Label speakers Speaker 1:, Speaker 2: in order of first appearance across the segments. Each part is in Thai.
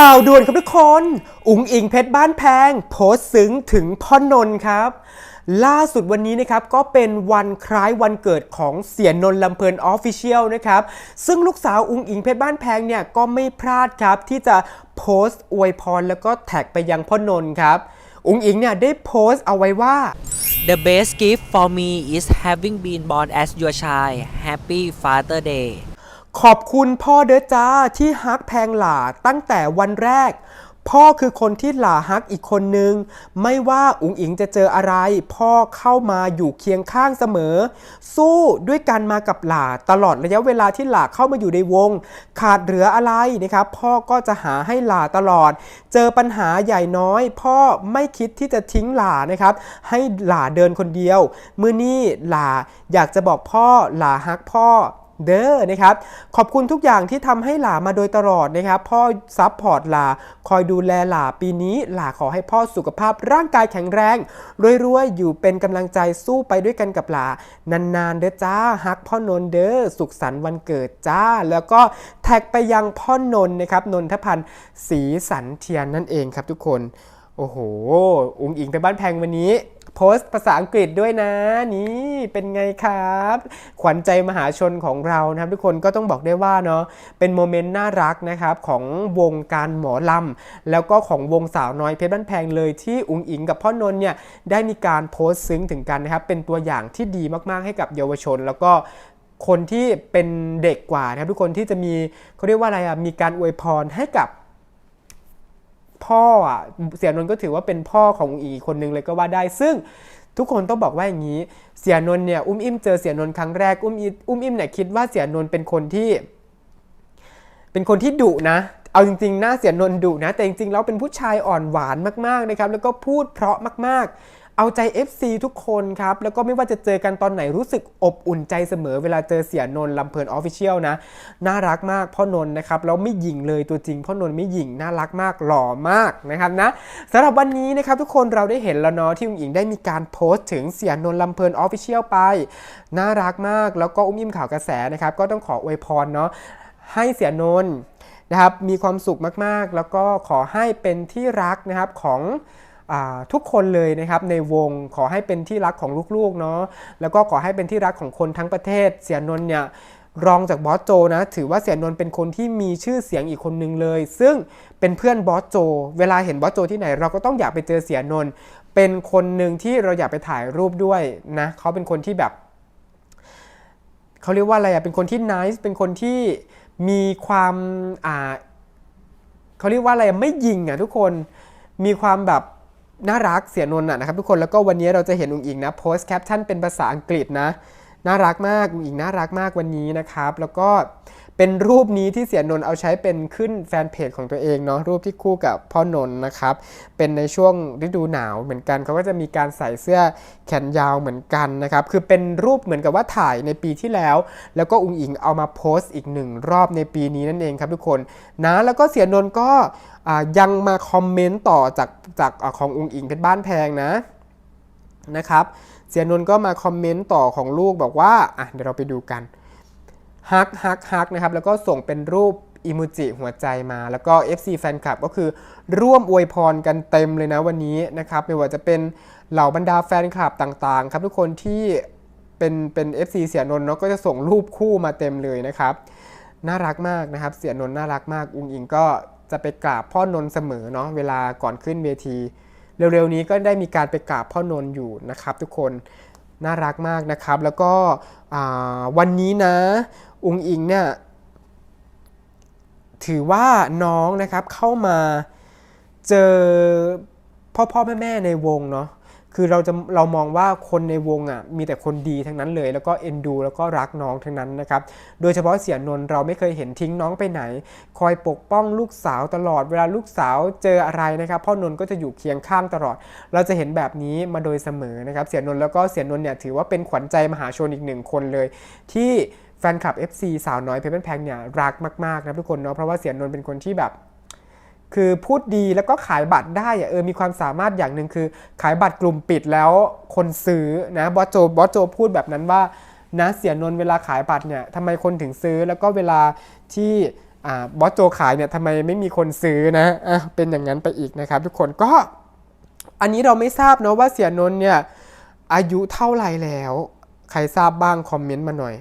Speaker 1: ข่าวด่วนครับทุกคน อุ๋งอิงเพชรบ้านแพง โพสต์ซึ้งถึงพ่อนนท์ครับ ล่าสุดวันนี้นะครับก็เป็นวันคล้ายวันเกิดของเสียนนลำเพลินออฟฟิเชียลนะครับ ซึ่งลูกสาวอุ๋งอิงเพชรบ้านแพงเนี่ยก็ไม่พลาดครับที่จะโพสต์อวยพรแล้วก็แท็กไปยังพ่อนนท์ครับ อุ๋งอิงเนี่ยได้โพสต์เอาไว้ว่า
Speaker 2: The best gift for me is having been born as your child. Happy Father Day.
Speaker 1: ขอบคุณพ่อเด้อจ้าที่ฮักแพงหล่าตั้งแต่วันแรก พ่อคือคนที่หล่าฮักอีกคนนึง ไม่ว่าอุ๋งอิงจะเจออะไร พ่อเข้ามาอยู่เคียงข้างเสมอ สู้ด้วยกันมากับหล่าตลอดระยะเวลาที่หล่าเข้ามาอยู่ในวง ขาดเหลืออะไรนะครับพ่อก็จะหาให้หล่าตลอด เจอปัญหาใหญ่น้อย พ่อไม่คิดที่จะทิ้งหล่านะครับ ให้หล่าเดินคนเดียว มือนี้หล่าอยากจะบอกพ่อหล่าฮักพ่อ เด้อนะครับขอบคุณทุกอย่างที่ทำให้หลามาโดยตลอดนะครับพ่อซับพอร์ตหลาคอยดูแลหลาปีนี้หลาขอให้พ่อสุขภาพร่างกายแข็งแรงรวยๆอยู่เป็นกำลังใจสู้ไปด้วยกันกับหลานานๆเด้อจ้าฮักพ่อนนเด้อสุขสันต์วันเกิดจ้า แล้วก็แท็กไปยังพ่อนนนะครับนนทพันธ์ศรีสันเทียนนั่นเองครับทุกคนโอ้โห อุ๋งอิงไปบ้านแพงวันนี้ โพสต์ภาษาอังกฤษด้วยนะ นี่เป็นไงครับ ขวัญใจมหาชนของเรานะครับ ทุกคนก็ต้องบอกได้ว่าเนาะเป็นโมเมนต์น่ารักนะครับของวงการหมอลำ แล้วก็ของวงสาวน้อยเพชรบ้านแพงเลยที่อุ๋งอิงกับพ่อนนท์เนี่ยได้มีการโพสต์ซึ้งถึงกันนะครับ เป็นตัวอย่างที่ดีมากๆให้กับเยาวชน แล้วก็คนที่เป็นเด็กกว่านะครับทุกคนที่จะมีเขาเรียกว่าอะไรอะมีการอวยพรให้กับ พ่ออะเสียนนท์ก็ถือว่าเป็นพ่อของอีกคนนึงเลยก็ว่าได้ซึ่งทุกคนต้องบอกว่าอย่างนี้ เสียนนท์เนี่ยอุ้มอิ่มเจอเสียนนท์ครั้งแรกอุ้มอิอุ้มอิ่มเนี่ยคิดว่าเสียนนท์เป็นคนที่ เป็นคนที่ดุนะ เอาจริงๆหน้าเสียนนท์ดุนะ แต่จริงๆแล้วเป็นผู้ชายอ่อนหวานมากๆนะครับ แล้วก็พูดเพราะมากๆ เอาใจ FC ทุกคนครับ แล้วก็ไม่ว่าจะเจอกันตอนไหนรู้สึกอบอุ่นใจเสมอเวลาเจอเสียนนลำเพลินออฟฟิเชียลนะ น่ารักมากพ่อนน์นะครับ แล้วไม่หยิงเลยตัวจริง พ่อนน์ไม่หยิงน่ารักมากหล่อมากนะครับนะสำหรับวันนี้นะครับทุกคนเราได้เห็นแล้วเนาะที่อุ้งอิงได้มีการโพสต์ถึงเสียนนลำเพลินออฟฟิเชียลไป น่ารักมากแล้วก็อุ้มอิ่มข่าวกระแสนะครับก็ต้องขออวยพรเนาะให้เสียนนนะครับมีความสุขมากๆ แล้วก็ขอให้เป็นที่รักนะครับของ ทุกคนเลยนะครับในวงขอให้เป็นที่รักของลูกๆเนาะแล้วก็ขอให้เป็นที่รักของคนทั้งประเทศ เสียนนท์เนี่ยรองจากบอสโจนะ ถือว่าเสียนนท์เป็นคนที่มีชื่อเสียงอีกคนนึงเลย ซึ่งเป็นเพื่อนบอสโจ เวลาเห็นบอสโจที่ไหน เราก็ต้องอยากไปเจอเสียนนท์เป็นคนหนึ่งที่เราอยากไปถ่ายรูปด้วยนะเขาเป็นคนที่แบบเขาเรียกว่าอะไรอะเป็นคนที่ nice เป็นคนที่มีความอ่าเขาเรียกว่าอะไรไม่ยิงอะทุกคนมีความแบบ น่ารักเสียนนท์อะนะครับทุกคนแล้วก็วันนี้เราจะเห็นอุ๋งอิงนะโพสแคปชั่นเป็นภาษาอังกฤษนะ น่ารักมากอุ๋งอิงน่ารักมากวันนี้นะครับ แล้วก็ เป็นรูปนี้ที่เสียนนท์เอาใช้เป็นขึ้นแฟนเพจของตัวเองเนาะรูปที่คู่กับพ่อนนท์นะครับเป็นในช่วงฤดูหนาวเหมือนกันเขาก็จะมีการใส่เสื้อแขนยาวเหมือนกันนะครับคือเป็นรูปเหมือนกับว่าถ่ายในปีที่แล้ว แล้วก็อุงอิงเอามาโพสต์อีกหนึ่งรอบในปีนี้นั่นเองครับทุกคนนะแล้วก็เสียนนท์ก็ยังมาคอมเมนต์ต่อจากจากอของอุงอิงเป็นบ้านแพงนะนะครับเสียนนท์ก็มาคอมเมนต์ต่อของลูกบอกว่าอะเดี๋ยวเราไปดูกัน ฮักฮักฮักนะครับแล้วก็ส่งเป็นรูปอิโมจิหัวใจมา แล้วก็ FC แฟนคลับก็คือร่วมอวยพรกันเต็มเลยนะวันนี้นะครับไม่ว่าจะเป็นเหล่าบรรดาแฟนคลับต่างๆ ครับทุกคนที่เป็นเป็น FC เสียนนท์เนาะก็จะส่งรูปคู่มาเต็มเลยนะครับน่ารักมากนะครับ เสียนนท์น่ารักมากอุงอิงก็จะไปกราบพ่อนนท์เสมอเนาะเวลาก่อนขึ้นเวที เร็วๆนี้ก็ได้มีการไปกราบพ่อนนท์อยู่นะครับ ทุกคนน่ารักมากนะครับ แล้วก็วันนี้นะ อุงอิงเนี่ยถือว่าน้องนะครับเข้ามาเจอพ่อพ่อแม่แม่ในวงเนาะคือเราจะเรามองว่าคนในวงอะมีแต่คนดีทั้งนั้นเลย แล้วก็เอ็นดู แล้วก็รักน้องทั้งนั้นนะครับ โดยเฉพาะเสียนนท์เราไม่เคยเห็นทิ้งน้องไปไหน คอยปกป้องลูกสาวตลอดเวลาลูกสาวเจออะไรนะครับ พ่อนนท์ก็จะอยู่เคียงข้างตลอด เราจะเห็นแบบนี้มาโดยเสมอนะครับ เสียนนท์แล้วก็เสียนนท์เนี่ยถือว่าเป็นขวัญใจมหาชนอีกหนึ่งคนเลย ที่ ฟนคลับ FC สาวน้อยเพชรบ้านแพงเนี่ยรักมากๆนะทุกคนเนาะเพราะว่าเสียนนท์เป็นคนที่แบบ คือพูดดีแล้วก็ขายบัตรได้อเออมีความสามารถอย่างหนึ่งคือ ขายบัตรกลุ่มปิดแล้วคนซื้อนะบอสโจบอสโจพูดแบบนั้นว่านะเสียนนท์เวลาขายบัตรเนี่ยทำไมคนถึงซื้อแล้วก็เวลาที่อบอสโจขายเนี่ยทำไมไม่มีคนซื้อนะอะเป็นอย่างนั้นไปอีกนะครับ ทุกคนก็ อันนี้เราไม่ทราบเนอะว่าเสียนนท์เนี่ยอายุเท่าไหร่แล้ว ใครทราบบ้างคอมเมนต์มาหน่อย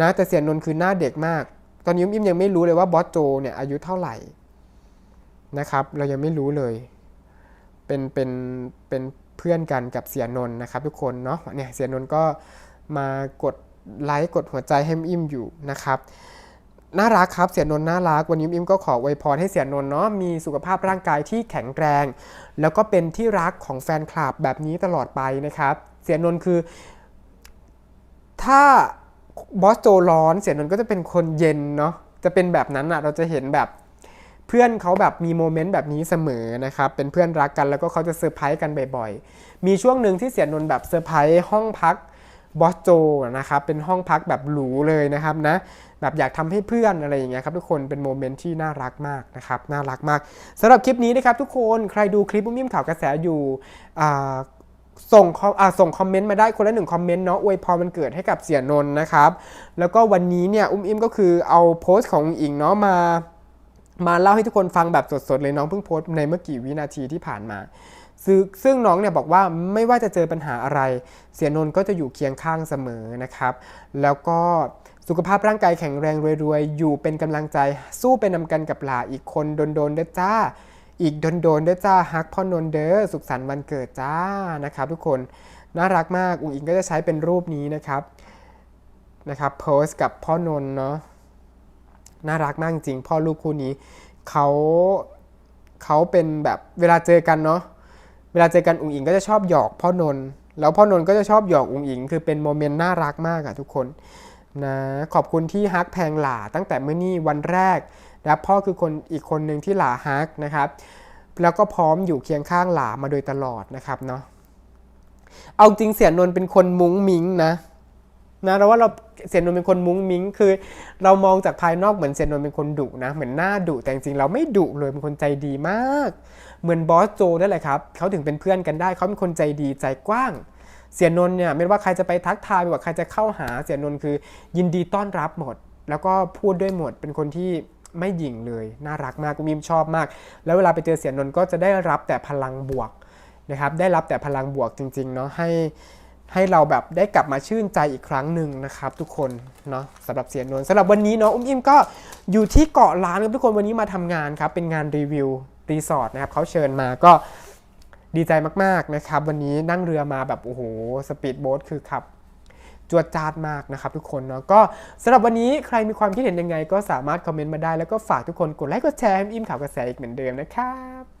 Speaker 1: นะแต่เสียนนท์คือหน้าเด็กมาก ตอนนี้อิ่มยังไม่รู้เลยว่าบอสโจเนี่ยอายุเท่าไหร่นะครับ เรายังไม่รู้เลย เป็นเป็นเป็นเพื่อนกันกับเสียนนท์นะครับ ทุกคนเนาะเนี่ยเสียนนท์ก็มากดไลค์กดหัวใจให้อิ่มอยู่นะครับน่ารักครับเสียนนท์น่ารักวันนี้อิ่มก็ขออวยพรให้เสียนนท์เนาะมีสุขภาพร่างกายที่แข็งแรง แล้วก็เป็นที่รักของแฟนคลับแบบนี้ตลอดไปนะครับ เสียนนท์คือ ถ้า บอสโจร้อนเสียนนท์ก็จะเป็นคนเย็นเนาะจะเป็นแบบนั้นอะเราจะเห็นแบบเพื่อนเขาแบบมีโมเมนต์แบบนี้เสมอนะครับ เป็นเพื่อนรักกันแล้วก็เขาจะเซอร์ไพรส์กันบ่อยๆ มีช่วงหนึ่งที่เสียนนท์แบบเซอร์ไพรส์ห้องพักบอสโจนะครับ เป็นห้องพักแบบหรูเลยนะครับนะ แบบอยากทำให้เพื่อนอะไรอย่างเงี้ยครับทุกคน เป็นโมเมนต์ที่น่ารักมากนะครับ น่ารักมากสำหรับคลิปนี้นะครับทุกคน ใครดูคลิปอุ้มยิ้มข่าวกระแสอยู่ ส่งคอมอ่าส่งคอมเมนต์มาได้คนละหนึ่งคอมเมนต์เนาะอวยพรมันเกิดให้กับเสียนนท์นะครับ แล้วก็วันนี้เนี่ยอุ้มอิ่มก็คือเอาโพสต์ของอิงเนาะมามาเล่าให้ทุกคนฟังแบบสดๆเลยน้องเพิ่งโพสต์ในเมื่อกี่วินาทีที่ผ่านมาซึ่งซึ่งน้องเนี่ยบอกว่าไม่ว่าจะเจอปัญหาอะไร เสียนนท์ก็จะอยู่เคียงข้างเสมอนะครับ แล้วก็สุขภาพร่างกายแข็งแรงรวยๆ อยู่เป็นกำลังใจ สู้ไปนำกันกับหลาอีกคนโดนๆเด้อจ้า อีกโดนๆเด้อจ้าฮักพ่อนนเด้อสุขสันต์วันเกิดจ้านะครับทุกคนน่ารักมากอุ๋งอิงก็จะใช้เป็นรูปนี้นะครับนะครับโพสกับพ่อนนเนาะน่ารักมากจริงพ่อลูกคู่นี้เขาเขาเป็นแบบเวลาเจอกันเนาะเวลาเจอกันอุ๋งอิงก็จะชอบหยอกพ่อนนแล้วพ่อนนก็จะชอบหยอกอุ๋งอิง คือเป็นโมเมนต์น่ารักมากอะทุกคนนะขอบคุณที่ฮักแพงหล่าตั้งแต่เมื่อนี่วันแรก และพ่อคือคนอีกคนหนึ่งที่หลาฮักนะครับ แล้วก็พร้อมอยู่เคียงข้างหลามาโดยตลอดนะครับเนาะเอาจริงเสียนนท์เป็นคนมุ้งมิ้งนะนะเราว่าเราเสียนนท์เป็นคนมุ้งมิ้งคือ เรามองจากภายนอกเหมือนเสียนนท์เป็นคนดุนะ เหมือนหน้าดุแต่จริงๆเราไม่ดุเลยเป็นคนใจดีมาก เหมือนบอสโจนั่นแหละครับเขาถึงเป็นเพื่อนกันได้เขาเป็นคนใจดีใจกว้าง เสียนนท์เนี่ยไม่ว่าใครจะไปทักทายไม่ว่าใครจะเข้าหาเสียนนท์คือ ยินดีต้อนรับหมด แล้วก็พูดด้วยหมดเป็นคนที่ ไม่หยิ่งเลย น่ารักมากกุมิมชอบมาก แล้วเวลาไปเจอเสียนนท์ก็จะได้รับแต่พลังบวกนะครับ ได้รับแต่พลังบวกจริงๆเนาะให้ให้เราแบบได้กลับมาชื่นใจอีกครั้งหนึ่งนะครับ ทุกคนเนาะสำหรับเสียนนท์สำหรับวันนี้เนาะอุ้มอิ่มก็อยู่ที่เกาะล้านครับทุกคนวันนี้มาทำงานครับเป็นงานรีวิวรีสอร์ทนะครับเขาเชิญมาก็ดีใจมากๆนะครับ วันนี้นั่งเรือมาแบบโอ้โหสปีดโบ๊ทคือขับ จวดจาดมากนะครับทุกคนเนาะก็สำหรับวันนี้ใครมีความคิดเห็นยังไง ก็สามารถคอมเมนต์มาได้แล้วก็ฝากทุกคนกดไลค์กดแชร์ให้อิ่มข่าวกระแสอีกเหมือนเดิมนะครับ